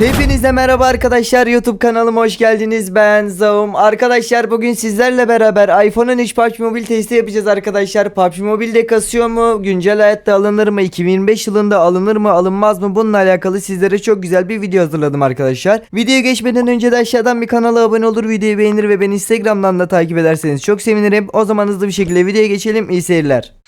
Hepinize merhaba arkadaşlar YouTube kanalıma hoş geldiniz. Ben Zaum. Arkadaşlar bugün sizlerle beraber iPhone 13 PUBG Mobile testi yapacağız arkadaşlar. PUBG Mobile'de kasıyor mu? Güncel hayatta alınır mı? 2025 yılında alınır mı? Alınmaz mı? Bununla alakalı sizlere çok güzel bir video hazırladım arkadaşlar. Videoya geçmeden önce de aşağıdan bir kanala abone olur videoyu beğenir ve beni Instagram'dan da takip ederseniz çok sevinirim. O zaman hızlı bir şekilde videoya geçelim. İyi seyirler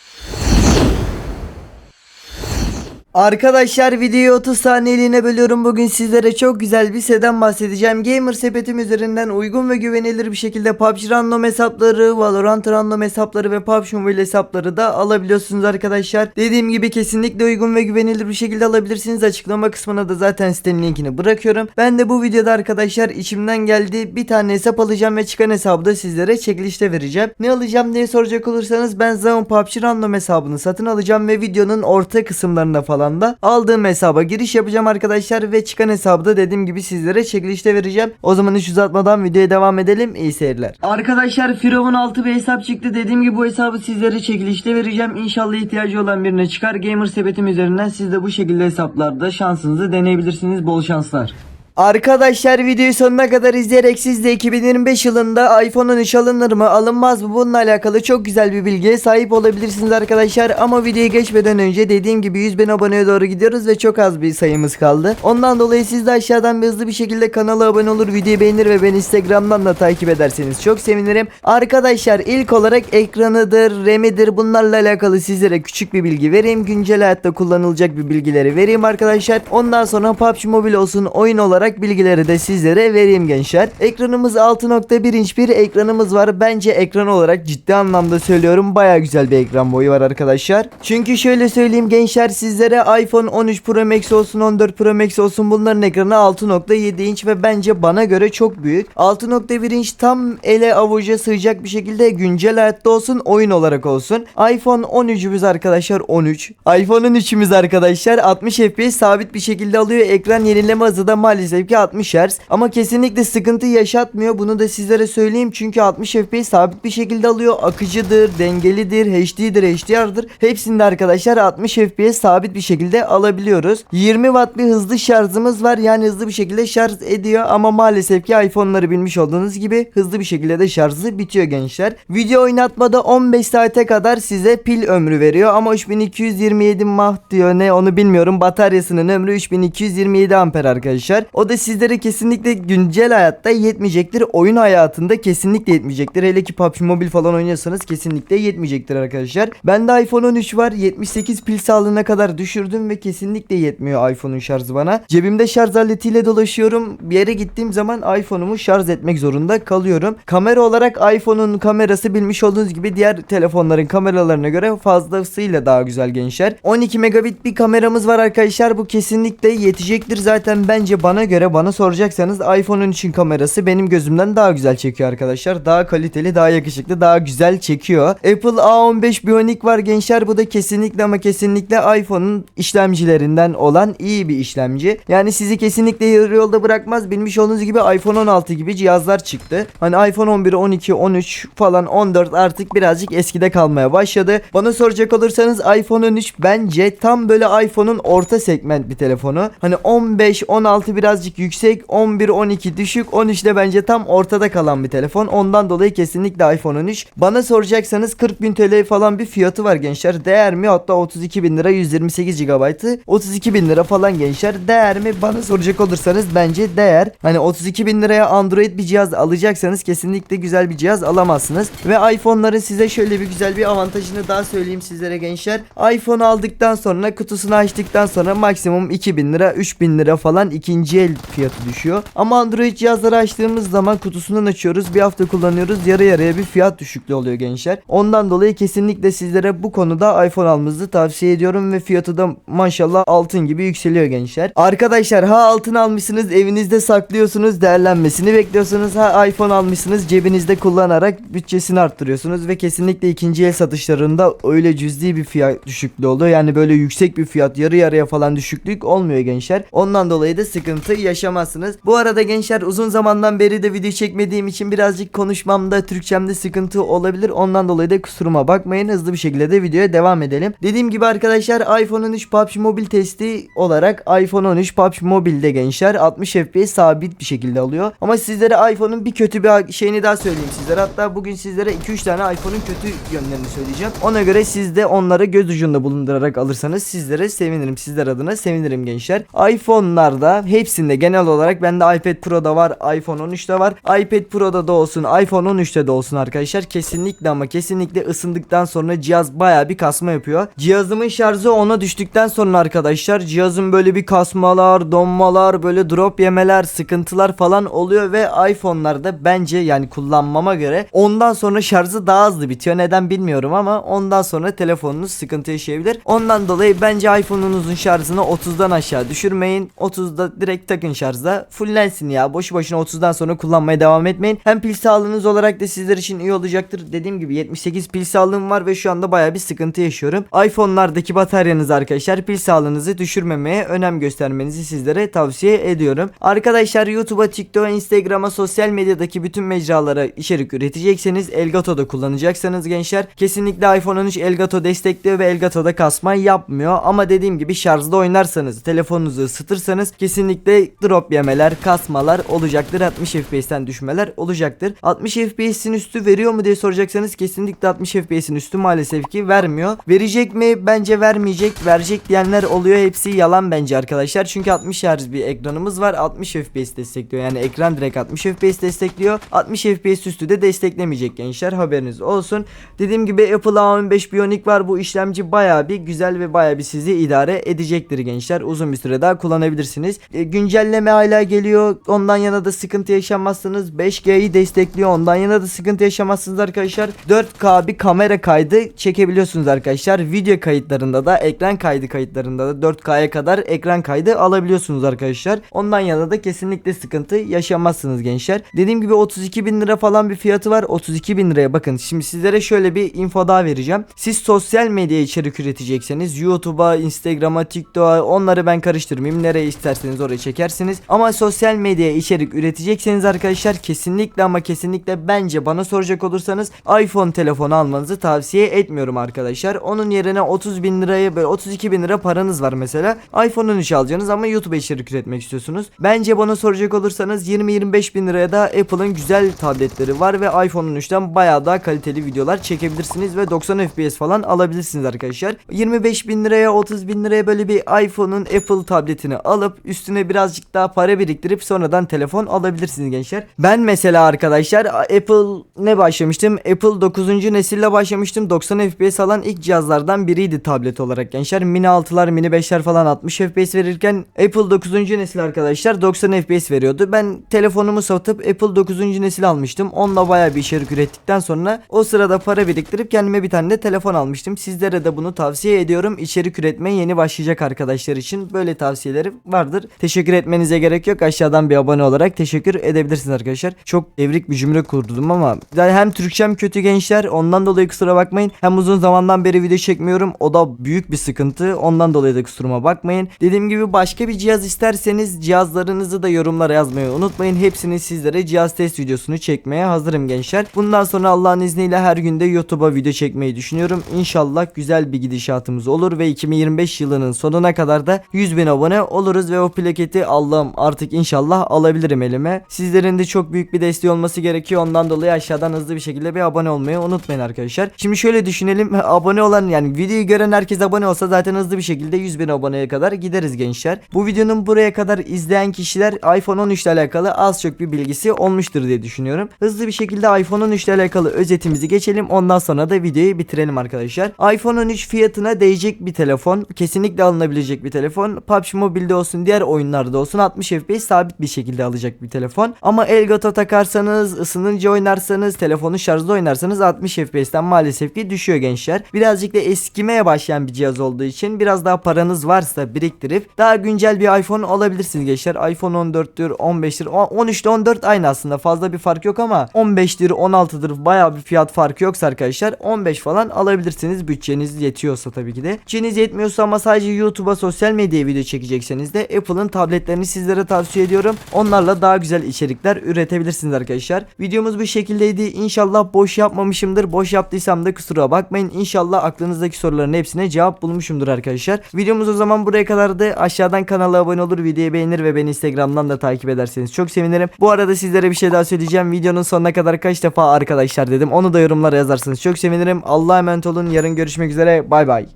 Arkadaşlar videoyu 30 saniyeliğine bölüyorum. Bugün sizlere çok güzel bir siteden bahsedeceğim. Gamer sepetim üzerinden uygun ve güvenilir bir şekilde PUBG random hesapları, Valorant random hesapları ve PUBG Mobile hesapları da alabiliyorsunuz arkadaşlar. Dediğim gibi kesinlikle uygun ve güvenilir bir şekilde alabilirsiniz. Açıklama kısmına da zaten sitenin linkini bırakıyorum. Ben de bu videoda arkadaşlar içimden geldi bir tane hesap alacağım ve çıkan hesabı da sizlere çekilişte vereceğim. Ne alacağım diye soracak olursanız ben Zaun PUBG random hesabını satın alacağım ve videonun orta kısımlarında falan da aldığım hesaba giriş yapacağım arkadaşlar ve çıkan hesabı da dediğim gibi sizlere çekilişte vereceğim. O zaman hiç uzatmadan videoya devam edelim. İyi seyirler. Arkadaşlar Firavun 6 bir hesap çıktı. Dediğim gibi bu hesabı sizlere çekilişte vereceğim. İnşallah ihtiyacı olan birine çıkar. Gamer sepetim üzerinden siz de bu şekilde hesaplarda şansınızı deneyebilirsiniz. Bol şanslar. Arkadaşlar videoyu sonuna kadar izleyerek siz de 2025 yılında iPhone 13 alınır mı alınmaz mı? Bununla alakalı çok güzel bir bilgiye sahip olabilirsiniz arkadaşlar. Ama videoya geçmeden önce dediğim gibi 100 bin aboneye doğru gidiyoruz ve çok az bir sayımız kaldı. Ondan dolayı siz de aşağıdan bir hızlı bir şekilde kanala abone olur videoyu beğenir ve beni instagramdan da takip ederseniz çok sevinirim. Arkadaşlar ilk olarak ekranıdır remidir bunlarla alakalı sizlere küçük bir bilgi vereyim. Güncel hayatta kullanılacak bir bilgileri vereyim arkadaşlar. Ondan sonra PUBG Mobile olsun oyun olarak bilgileri de sizlere vereyim gençler. Ekranımız 6.1 inç bir ekranımız var. Bence ekran olarak ciddi anlamda söylüyorum baya güzel bir ekran boyu var arkadaşlar. Çünkü şöyle söyleyeyim gençler sizlere iPhone 13 Pro Max olsun 14 Pro Max olsun bunların ekranı 6.7 inç ve bence bana göre çok büyük. 6.1 inç tam ele avuca sığacak bir şekilde güncel hayatta olsun oyun olarak olsun. iPhone 13'ümüz arkadaşlar 13. iPhone'un 3'ümüz arkadaşlar 60 FPS sabit bir şekilde alıyor. Ekran yenileme hızı da maalesef ki 60 Hz ama kesinlikle sıkıntı yaşatmıyor. Bunu da sizlere söyleyeyim çünkü 60 FPS sabit bir şekilde alıyor. Akıcıdır, dengelidir, HD'dir, HDR'dır. Hepsinde arkadaşlar 60 FPS sabit bir şekilde alabiliyoruz. 20 Watt bir hızlı şarjımız var. Yani hızlı bir şekilde şarj ediyor ama maalesef ki iPhone'ları bilmiş olduğunuz gibi hızlı bir şekilde de şarjı bitiyor gençler. Video oynatmada 15 saate kadar size pil ömrü veriyor ama 3227 mAh diyor ne onu bilmiyorum. Bataryasının ömrü 3227 amper arkadaşlar. Da sizlere kesinlikle güncel hayatta yetmeyecektir. Oyun hayatında kesinlikle yetmeyecektir. Hele ki PUBG Mobile falan oynuyorsanız kesinlikle yetmeyecektir arkadaşlar. Bende iPhone 13 var. 78 pil sağlığına kadar düşürdüm ve kesinlikle yetmiyor iPhone'un şarjı bana. Cebimde şarj aletiyle dolaşıyorum. Bir yere gittiğim zaman iPhone'umu şarj etmek zorunda kalıyorum. Kamera olarak iPhone'un kamerası bilmiş olduğunuz gibi diğer telefonların kameralarına göre fazlasıyla daha güzel gençler. 12 megabit bir kameramız var arkadaşlar. Bu kesinlikle yetecektir. Zaten bence bana göre bana soracaksanız iPhone 13'ün kamerası benim gözümden daha güzel çekiyor arkadaşlar. Daha kaliteli, daha yakışıklı, daha güzel çekiyor. Apple A15 Bionic var gençler. Bu da kesinlikle ama kesinlikle iPhone'un işlemcilerinden olan iyi bir işlemci. Yani sizi kesinlikle yarı yolda bırakmaz. Bilmiş olduğunuz gibi iPhone 16 gibi cihazlar çıktı. Hani iPhone 11, 12, 13 falan 14 artık birazcık eskide kalmaya başladı. Bana soracak olursanız iPhone 13 bence tam böyle iPhone'un orta segment bir telefonu. Hani 15, 16 birazcık yüksek, 11, 12 düşük, 13 de bence tam ortada kalan bir telefon. Ondan dolayı kesinlikle iPhone 13. Bana soracaksanız 40 bin TL falan bir fiyatı var gençler. Değer mi? Hatta 32 bin lira 128 GB'ı 32 bin lira falan gençler. Değer mi? Bana soracak olursanız bence değer. Hani 32 bin liraya Android bir cihaz alacaksanız kesinlikle güzel bir cihaz alamazsınız. Ve iPhone'ların size şöyle bir güzel bir avantajını daha söyleyeyim sizlere gençler. iPhone aldıktan sonra kutusunu açtıktan sonra maksimum 2000 lira 3000 lira falan ikinci el fiyatı düşüyor. Ama Android cihazları açtığımız zaman kutusundan açıyoruz. Bir hafta kullanıyoruz. Yarı yarıya bir fiyat düşüklüğü oluyor gençler. Ondan dolayı kesinlikle sizlere bu konuda iPhone almanızı tavsiye ediyorum ve fiyatı da maşallah altın gibi yükseliyor gençler. Arkadaşlar ha altın almışsınız evinizde saklıyorsunuz değerlenmesini bekliyorsunuz. Ha iPhone almışsınız cebinizde kullanarak bütçesini arttırıyorsunuz ve kesinlikle ikinci el satışlarında öyle cüzdi bir fiyat düşüklüğü oluyor. Yani böyle yüksek bir fiyat yarı yarıya falan düşüklük olmuyor gençler. Ondan dolayı da sıkıntı yaşamazsınız. Bu arada gençler uzun zamandan beri de video çekmediğim için birazcık konuşmamda Türkçemde sıkıntı olabilir. Ondan dolayı da kusuruma bakmayın. Hızlı bir şekilde de videoya devam edelim. Dediğim gibi arkadaşlar iPhone 13 PUBG Mobile testi olarak iPhone 13 PUBG Mobile'de gençler 60 FPS sabit bir şekilde alıyor. Ama sizlere iPhone'un bir kötü bir şeyini daha söyleyeyim sizlere. Hatta bugün sizlere 2-3 tane iPhone'un kötü yönlerini söyleyeceğim. Ona göre siz de onları göz ucunda bulundurarak alırsanız sizlere sevinirim. Sizler adına sevinirim gençler. iPhone'larda hepsinde genel olarak bende iPad Pro'da var, iPhone 13'te var. iPad Pro'da da olsun, iPhone 13'te de olsun arkadaşlar. Kesinlikle ama kesinlikle ısındıktan sonra cihaz baya bir kasma yapıyor. Cihazımın şarjı ona düştükten sonra arkadaşlar cihazın böyle bir kasmalar, donmalar, böyle drop yemeler, sıkıntılar falan oluyor ve iPhone'larda bence yani kullanmama göre ondan sonra şarjı daha hızlı bitiyor. Neden bilmiyorum ama ondan sonra telefonunuz sıkıntı yaşayabilir. Ondan dolayı bence iPhone'unuzun şarjını 30'dan aşağı düşürmeyin. 30'da direkt takın şarjda. Fulllensin ya. Boşu boşuna 30'dan sonra kullanmaya devam etmeyin. Hem pil sağlığınız olarak da sizler için iyi olacaktır. Dediğim gibi 78 pil sağlığım var ve şu anda baya bir sıkıntı yaşıyorum. iPhone'lardaki bataryanız arkadaşlar pil sağlığınızı düşürmemeye önem göstermenizi sizlere tavsiye ediyorum. Arkadaşlar YouTube'a, TikTok'a, Instagram'a, sosyal medyadaki bütün mecralara içerik üretecekseniz Elgato'da kullanacaksanız gençler kesinlikle iPhone 13 Elgato destekliyor ve Elgato'da kasma yapmıyor. Ama dediğim gibi şarjda oynarsanız, telefonunuzu ısıtırsanız kesinlikle drop yemeler, kasmalar olacaktır. 60 FPS'ten düşmeler olacaktır. 60 FPS'in üstü veriyor mu diye soracaksanız kesinlikle 60 FPS'in üstü maalesef ki vermiyor. Verecek mi? Bence vermeyecek. Verecek diyenler oluyor. Hepsi yalan bence arkadaşlar. Çünkü 60 Hz bir ekranımız var. 60 FPS destekliyor. Yani ekran direkt 60 FPS destekliyor. 60 FPS üstü de desteklemeyecek gençler. Haberiniz olsun. Dediğim gibi Apple A15 Bionic var. Bu işlemci baya bir güzel ve baya bir sizi idare edecektir gençler. Uzun bir süre daha kullanabilirsiniz. E, güncelleme hala geliyor. Ondan yana da sıkıntı yaşamazsınız. 5G'yi destekliyor. Ondan yana da sıkıntı yaşamazsınız arkadaşlar. 4K bir kamera kaydı çekebiliyorsunuz arkadaşlar. Video kayıtlarında da ekran kaydı kayıtlarında da 4K'ya kadar ekran kaydı alabiliyorsunuz arkadaşlar. Ondan yana da kesinlikle sıkıntı yaşamazsınız gençler. Dediğim gibi 32 bin lira falan bir fiyatı var. 32 bin liraya bakın. Şimdi sizlere şöyle bir info daha vereceğim. Siz sosyal medya içerik üretecekseniz YouTube'a, Instagram'a, TikTok'a onları ben karıştırmayayım. Nereye isterseniz oraya çekersiniz. Ama sosyal medya içerik üretecekseniz arkadaşlar kesinlikle ama kesinlikle bence bana soracak olursanız iPhone telefonu almanızı tavsiye etmiyorum arkadaşlar. Onun yerine 30 bin liraya böyle 32 bin lira paranız var mesela. iPhone 13 alacaksınız ama YouTube'a içerik üretmek istiyorsunuz. Bence bana soracak olursanız 20-25 bin liraya da Apple'ın güzel tabletleri var ve iPhone 13'ten bayağı daha kaliteli videolar çekebilirsiniz ve 90 FPS falan alabilirsiniz arkadaşlar. 25 bin liraya 30 bin liraya böyle bir iPhone'un Apple tabletini alıp üstüne birazcık daha para biriktirip sonradan telefon alabilirsiniz gençler. Ben mesela arkadaşlar Apple ne başlamıştım? Apple 9. nesille başlamıştım. 90 FPS alan ilk cihazlardan biriydi tablet olarak gençler. Mini 6'lar, Mini 5'ler falan 60 FPS verirken Apple 9. nesil arkadaşlar 90 FPS veriyordu. Ben telefonumu satıp Apple 9. nesil almıştım. Onunla baya bir içerik ürettikten sonra o sırada para biriktirip kendime bir tane de telefon almıştım. Sizlere de bunu tavsiye ediyorum. İçerik üretmeye yeni başlayacak arkadaşlar için böyle tavsiyelerim vardır. Teşekkür etmenize gerek yok. Aşağıdan bir abone olarak teşekkür edebilirsiniz arkadaşlar. Çok evrik bir cümle kurdum ama hem Türkçem kötü gençler ondan dolayı kusura bakmayın. Hem uzun zamandan beri video çekmiyorum. O da büyük bir sıkıntı. Ondan dolayı da kusuruma bakmayın. Dediğim gibi başka bir cihaz isterseniz cihazlarınızı da yorumlara yazmayı unutmayın. Hepsini sizlere cihaz test videosunu çekmeye hazırım gençler. Bundan sonra Allah'ın izniyle her günde YouTube'a video çekmeyi düşünüyorum. İnşallah güzel bir gidişatımız olur ve 2025 yılının sonuna kadar da 100 bin abone oluruz ve o plaketi Allah'ım artık inşallah alabilirim elime. Sizlerin de çok büyük bir desteği olması gerekiyor. Ondan dolayı aşağıdan hızlı bir şekilde bir abone olmayı unutmayın arkadaşlar. Şimdi şöyle düşünelim. Abone olan yani videoyu gören herkes abone olsa zaten hızlı bir şekilde 100 bin aboneye kadar gideriz gençler. Bu videonun buraya kadar izleyen kişiler iPhone 13 ile alakalı az çok bir bilgisi olmuştur diye düşünüyorum. Hızlı bir şekilde iPhone 13 ile alakalı özetimizi geçelim. Ondan sonra da videoyu bitirelim arkadaşlar. iPhone 13 fiyatına değecek bir telefon. Kesinlikle alınabilecek bir telefon. PUBG Mobile'de olsun diğer oyunlarda olsun 60 FPS sabit bir şekilde alacak bir telefon. Ama Elgato takarsanız, ısınınca oynarsanız, telefonu şarjda oynarsanız 60 FPS'ten maalesef ki düşüyor gençler. Birazcık da eskimeye başlayan bir cihaz olduğu için biraz daha paranız varsa biriktirip daha güncel bir iPhone alabilirsiniz gençler. iPhone 14'tür, 15'tir, 13 ile 14 aynı aslında. Fazla bir fark yok ama 15'tir, 16'dır bayağı bir fiyat farkı yoksa arkadaşlar 15 falan alabilirsiniz bütçeniz yetiyorsa tabii ki de. Bütçeniz yetmiyorsa ama sadece YouTube'a sosyal medyaya video çekecekseniz de Apple'ın tablet sepetlerini sizlere tavsiye ediyorum. Onlarla daha güzel içerikler üretebilirsiniz arkadaşlar. Videomuz bu şekildeydi. İnşallah boş yapmamışımdır. Boş yaptıysam da kusura bakmayın. İnşallah aklınızdaki soruların hepsine cevap bulmuşumdur arkadaşlar. Videomuz o zaman buraya kadardı. Aşağıdan kanala abone olur, videoyu beğenir ve beni Instagram'dan da takip ederseniz çok sevinirim. Bu arada sizlere bir şey daha söyleyeceğim. Videonun sonuna kadar kaç defa arkadaşlar dedim. Onu da yorumlara yazarsanız çok sevinirim. Allah'a emanet olun. Yarın görüşmek üzere. Bay bay.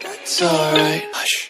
That's alright. Hush.